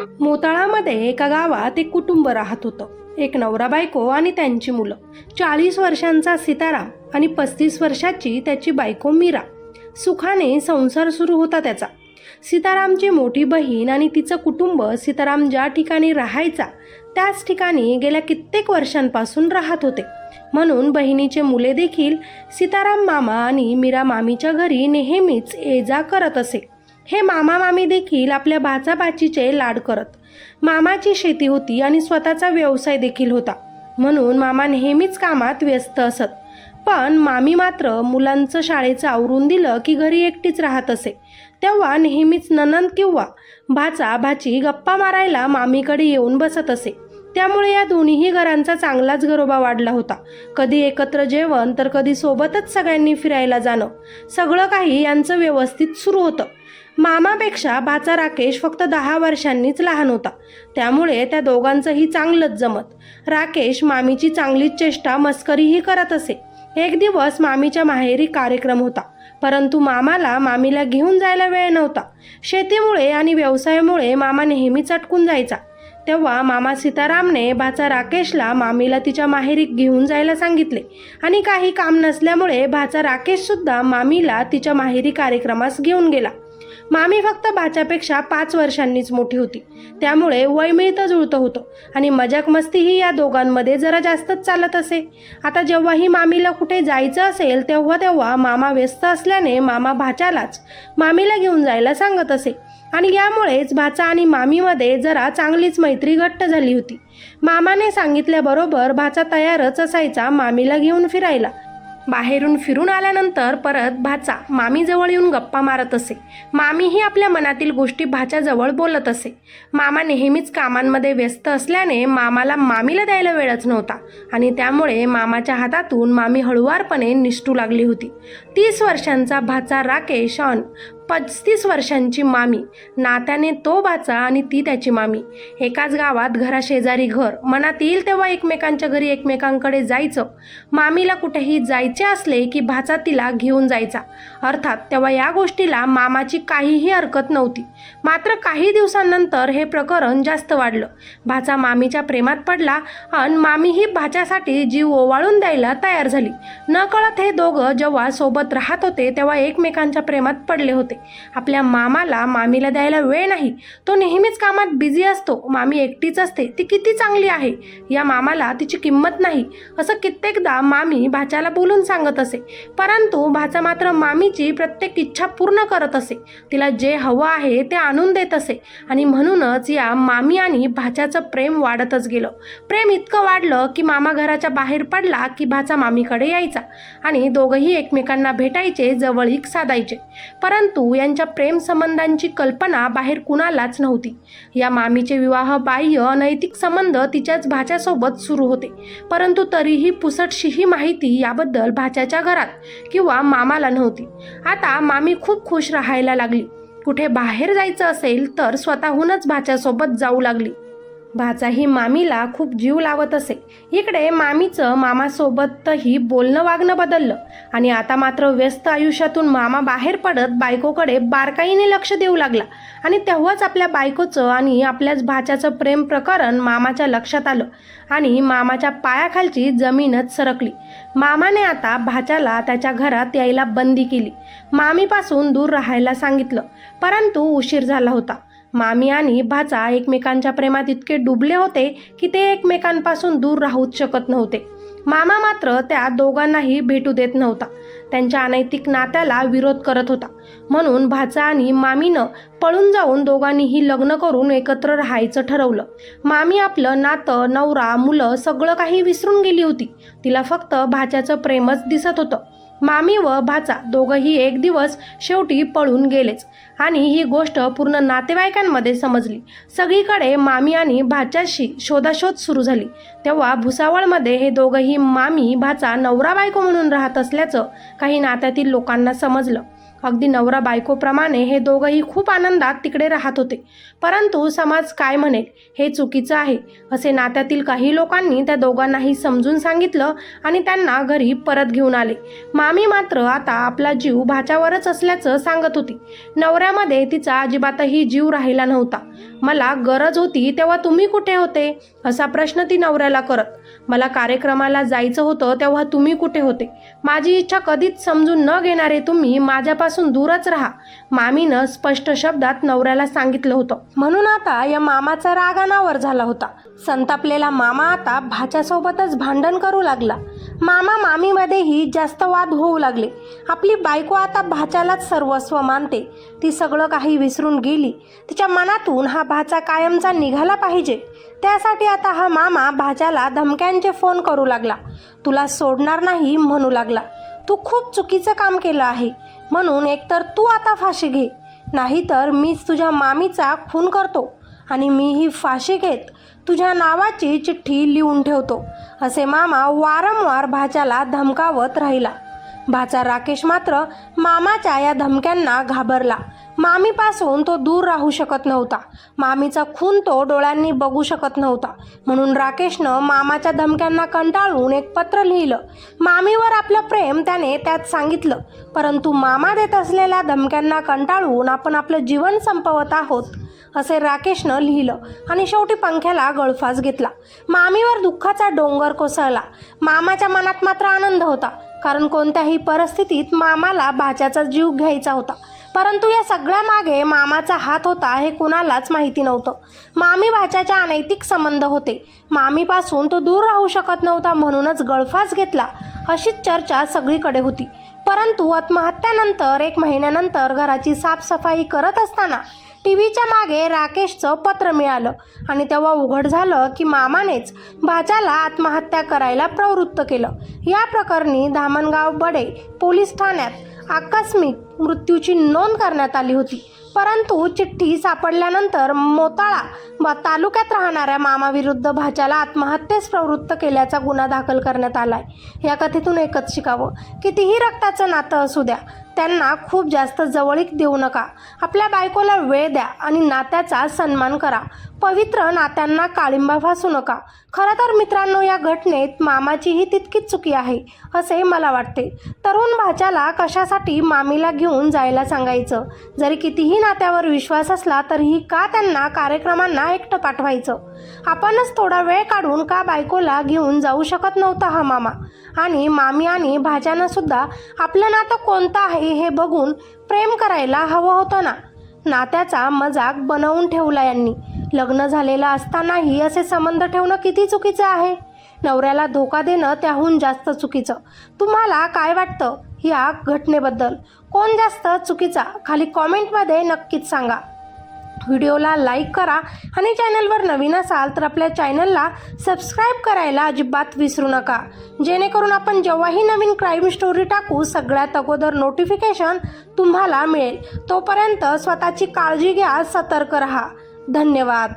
मोताळामध्ये एका गावात एक कुटुंब राहत होतं. एक नवरा बायको आणि त्यांची मुलं. चाळीस वर्षांचा सीताराम आणि पस्तीस वर्षाची त्याची बायको मीरा. सुखाने संसार सुरू होता त्याचा. सीतारामची मोठी बहीण आणि तिचं कुटुंब सीताराम ज्या ठिकाणी राहायचा त्याच ठिकाणी गेल्या कित्येक वर्षांपासून राहत होते. म्हणून बहिणीचे मुले देखील सीताराम मामा आणि मीरा मामीच्या घरी नेहमीच ये जा करत असे. हे मामा मामी देखील आपल्या भाचा भाचीचे लाड करत. मामाची शेती होती आणि स्वतःचा व्यवसाय देखील होता. म्हणून मामा नेहमीच कामात व्यस्त असत. पण मामी मात्र मुलांचं शाळेचं आवरून दिलं की घरी एकटीच राहत असे. तेव्हा नेहमीच ननंद किंवा भाचा भाची गप्पा मारायला मामीकडे येऊन बसत असे. त्यामुळे या दोन्हीही घरांचा चांगलाच गरोबा वाढला होता. कधी एकत्र जेवण तर कधी सोबतच सगळ्यांनी फिरायला जाणं. सगळं काही यांचं व्यवस्थित सुरू होतं. मामापेक्षा भाचा राकेश फक्त दहा वर्षांनीच लहान होता. त्यामुळे त्या दोघांचंही चांगलंच जमत. राकेश मामीची चांगलीच चेष्टा मस्करीही करत असे. एक दिवस मामीच्या माहेरी कार्यक्रम होता. परंतु मामाला मामीला घेऊन जायला वेळ नव्हता. शेतीमुळे आणि व्यवसायामुळे मामा नेहमीच अटकून जायचा. तेव्हा मामा सीतारामने भाचा राकेशला मामीला तिच्या माहेरी घेऊन जायला सांगितले. आणि काही काम नसल्यामुळे भाचा राकेशसुद्धा मामीला तिच्या माहेरी कार्यक्रमास घेऊन गेला. मामी फक्त भाच्यापेक्षा पाच वर्षांनीच मोठी होती. त्यामुळे वय मिळतं जुळतं होतं. आणि मजाक मस्तीही या दोघांमध्ये जरा जास्तच चालत असे. आता जेव्हाही मामीला कुठे जायचं असेल तेव्हा तेव्हा मामा व्यस्त असल्याने मामा भाच्यालाच मामीला घेऊन जायला सांगत असे. आणि यामुळेच भाचा आणि मामीमध्ये जरा चांगलीच मैत्री घट्ट झाली होती. मामाने सांगितल्याबरोबर भाचा तयारच असायचा मामीला घेऊन फिरायला. बाहेरून फिरून आल्यानंतर परत भाचा मामीजवळ येऊन गप्पा मारत असे. मामीही आपल्या मनातील गोष्टी भाच्याजवळ बोलत असे. मामा नेहमीच कामांमध्ये व्यस्त असल्याने मामाला मामीला द्यायला वेळच नव्हता आणि त्यामुळे मामाच्या हातातून मामी हळुवारपणे निष्ठू लागली होती. तीस वर्षांचा भाचा राकेश अन पस्तीस वर्षांची मामी. नात्याने तो भाचा आणि ती त्याची मामी. एकाच गावात घराशेजारी घर. मनात येईल तेव्हा एकमेकांच्या घरी एकमेकांकडे जायचं. मामीला कुठेही जायचे असले की भाचा तिला घेऊन जायचा. अर्थात तेव्हा या गोष्टीला मामाची काहीही हरकत नव्हती. मात्र काही दिवसांनंतर हे प्रकरण जास्त वाढलं. भाचा मामीच्या प्रेमात पडला आणि मामीही भाच्यासाठी जीव ओवाळून द्यायला तयार झाली. नकळत हे दोघं जेव्हा सोबत राहत होते तेव्हा एकमेकांच्या प्रेमात पडले होते. आपल्या मामाला मामीला द्यायला वेळ नाही. तो नेहमीच कामात बिझी असतो. मामी एकटीच असते. ती किती चांगली आहे. या मामाला तिची किंमत नाही. असं कित्येकदा मामी भाच्याला बोलून सांगत असे. परंतु भाचा मात्र मामीची प्रत्येक इच्छा पूर्ण करत असे. तिला जे हवं आहे ते आणून देत असे. आणि म्हणूनच या मामी आणि भाच्याचं प्रेम वाढतच गेलं. प्रेम इतकं वाढलं की मामा घराच्या बाहेर पडला की भाचा मामीकडे यायचा आणि दोघंही एकमेकांना भेटायचे जवळीक साधायचे. परंतु यांच्या प्रेमसंबंधांची कल्पना बाहेर कुणालाच नव्हती. या मामीचे विवाह बाह्य अनैतिक संबंध तिच्याच भाच्यासोबत सुरू होते. परंतु तरीही पुसटशी ही माहिती याबद्दल भाच्याच्या घरात किंवा मामाला नव्हती. आता मामी खूप खुश राहायला लागली. कुठे बाहेर जायचं असेल तर स्वतःहूनच भाच्यासोबत जाऊ लागली. भाचाही मामीला खूप जीव लावत असे. इकडे मामीचं मामासोबतही बोलणं वागणं बदललं आणि आता मात्र व्यस्त आयुष्यातून मामा बाहेर पडत बायकोकडे बारकाईने लक्ष देऊ लागला. आणि तेव्हाच आपल्या बायकोचं आणि आपल्याच भाच्याचं प्रेम प्रकरण मामाच्या लक्षात आलं आणि मामाच्या पायाखालची जमीनच सरकली. मामाने आता भाच्याला त्याच्या घरात यायला बंदी केली. मामीपासून दूर राहायला सांगितलं. परंतु उशीर झाला होता. मामी आणि भाचा एकमेकांच्या प्रेमात इतके डुबले होते की ते एकमेकांपासून दूर राहूच शकत नव्हते. मामा मात्र त्या दोघांनाही भेटू देत नव्हता. त्यांच्या अनैतिक नात्याला विरोध करत होता. म्हणून भाचा आणि मामीनं पळून जाऊन दोघांनीही लग्न करून एकत्र राहायचं ठरवलं. मामी आपलं नातं नवरा मुलं सगळं काही विसरून गेली होती. तिला फक्त भाच्याचं प्रेमच दिसत होतं. मामी व भाचा दोघंही एक दिवस शेवटी पळून गेलेच. आणि ही गोष्ट पूर्ण नातेवाईकांमध्ये समजली. सगळीकडे मामी आणि भाच्याशी शोधाशोध सुरू झाली. तेव्हा भुसावळमध्ये हे दोघंही मामी भाचा नवरा बायको म्हणून राहत असल्याचं काही नात्यातील लोकांना समजलं. अगदी नवरा बायकोप्रमाणे हे दोघंही खूप आनंदात तिकडे राहत होते. परंतु समाज काय म्हणेल? हे चुकीचं आहे. असे नात्यातील काही लोकांनी त्या दोघांनाही समजून सांगितलं आणि त्यांना घरी परत घेऊन आले. मामी मात्र आता आपला जीव भाच्यावरच असल्याचं सांगत होती. नवऱ्यामध्ये तिचा अजिबातही जीव राहिला नव्हता. मला गरज होती तेव्हा तुम्ही कुठे होते? असा प्रश्न ती नवऱ्याला करत. मला कार्यक्रमाला जायचं होतं तेव्हा तुम्ही कुठे होते? माझी इच्छा कधीच समजून न घेणारे तुम्ही माझ्यापासून दूरच राहा. मामीनं स्पष्ट शब्दात नवऱ्याला सांगितलं होतं. म्हणून आता या मामाचा राग अनावर झाला होता. संतापलेला मामा आता भाच्यासोबतच भांडण करू लागला. मामा मामीमध्येही जास्त वाद होऊ लागले. आपली बायको आता भाच्यालाच सर्वस्व मानते. ती सगळं काही विसरून गेली. तिच्या मनातून हा भाचा कायमचा निघाला पाहिजे. त्यासाठी आता हा मामा भाच्याला धमक्यांचे फोन करू लागला. तुला सोडणार नाही म्हणू लागला. तू खूप चुकीचं काम केलं आहे. म्हणून एकतर तू आता फाशी घे. नाहीतर मीच तुझ्या मामीचा खून करतो. आणि मी ही फाशी घेत तुझ्या नावाची चिठ्ठी लिहून ठेवतो. असे मामा वारंवार भाच्याला धमकावत राहिला. भाचा राकेश मात्र मामाच्या या धमक्यांना घाबरला. मामीपासून तो दूर राहू शकत नव्हता. मामीचा खून तो डोळ्यांनी बघू शकत नव्हता. म्हणून राकेशनं मामाच्या धमक्यांना कंटाळून एक पत्र लिहिलं. मामीवर आपलं प्रेम त्याने त्यात सांगितलं. परंतु मामा देत असलेल्या धमक्यांना कंटाळून आपण आपलं जीवन संपवत आहोत असे राकेशनं लिहिलं आणि शेवटी पंख्याला गळफास घेतला. मामीवर दुःखाचा डोंगर कोसळला. मामाच्या मनात मात्र आनंद होता कारण कोणत्याही परिस्थितीत मामाला भाच्याचा जीव घ्यायचा होता. परंतु या सगळ्या मागे मामाचा हात होता हे कुणालाच माहिती नव्हतं. मामी भाच्याच्या अनैतिक संबंध होते. मामीपासून तो दूर राहू शकत नव्हता म्हणूनच गळफास घेतला. अशीच चर्चा सगळीकडे होती. परंतु आत्महत्यानंतर एक महिन्यानंतर घराची साफसफाई करत असताना टी व्हीच्या मागे राकेशचं पत्र मिळालं आणि तेव्हा उघड झालं की मामानेच भाच्याला आत्महत्या करायला प्रवृत्त केलं. या प्रकरणी धामणगाव बडे पोलीस ठाण्यात आकस्मिक मृत्यूची नोंद करण्यात आली होती. परंतु चिठ्ठी सापडल्यानंतर मोताळा व तालुक्यात राहणाऱ्या मामाविरुद्ध भाच्याला आत्महत्येस प्रवृत्त केल्याचा गुन्हा दाखल करण्यात आलाय. या कथेतून एकच शिकावं. कितीही रक्ताचं नातं असू द्या त्यांना खूप जास्त जवळीक देऊ नका. आपल्या बायकोला वेळ द्या आणि नात्याचा सन्मान करा. पवित्र नात्यांना काळिंबा फासू नका. खरं तर मित्रांनो या घटनेत मामाचीही तितकीच चुकी आहे असे मला वाटते. तरुण भाच्याला कशासाठी मामीला घेऊन जायला सांगायचं? जरी कितीही नात्यावर विश्वास असला तरीही का त्यांना कार्यक्रमांना एकटं पाठवायचं? आपणच थोडा वेळ काढून का बायकोला घेऊन जाऊ शकत नव्हता हा मामा? आणि मामी आणि भाज्यानं सुद्धा आपलं नातं कोणतं आहे आहे हे बघून प्रेम करायला हवं होतं ना. नात्याचा मजाक बनवून ठेवला यांनी. लग्न झालेलं असतानाही असे संबंध ठेवणं किती चुकीचं आहे? नवऱ्याला धोका देणं त्याहून जास्त चुकीचं. तुम्हाला काय वाटतं या घटनेबद्दल? कोण जास्त चुकीचा? खाली कॉमेंटमध्ये नक्कीच सांगा. व्हिडिओला लाईक करा आणि चॅनलवर नवीन असाल तर आपल्या चॅनलला सबस्क्राईब करायला अजिबात विसरू नका. जेणेकरून आपण जेव्हाही नवीन क्राईम स्टोरी टाकू सगळ्यात अगोदर नोटिफिकेशन तुम्हाला मिळेल. तोपर्यंत स्वतःची काळजी घ्या सतर्क रहा. धन्यवाद.